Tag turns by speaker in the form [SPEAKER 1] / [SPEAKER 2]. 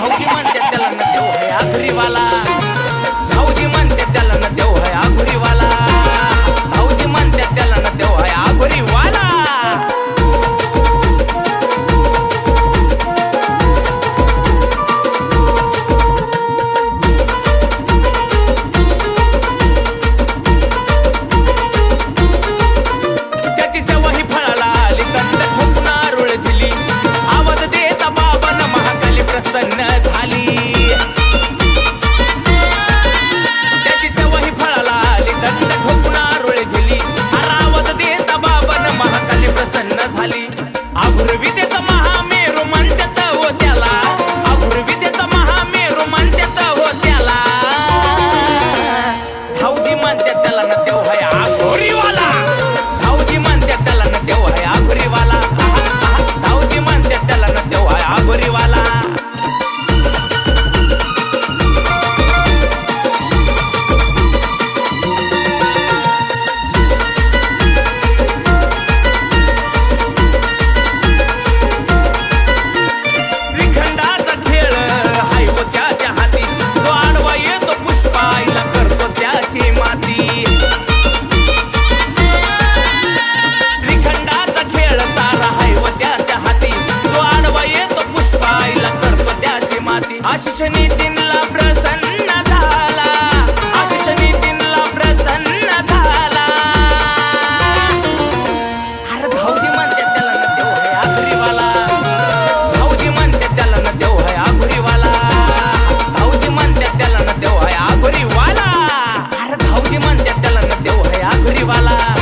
[SPEAKER 1] हौशी म्हणते त्याला नको हे ह्या गरीबाला vai lá.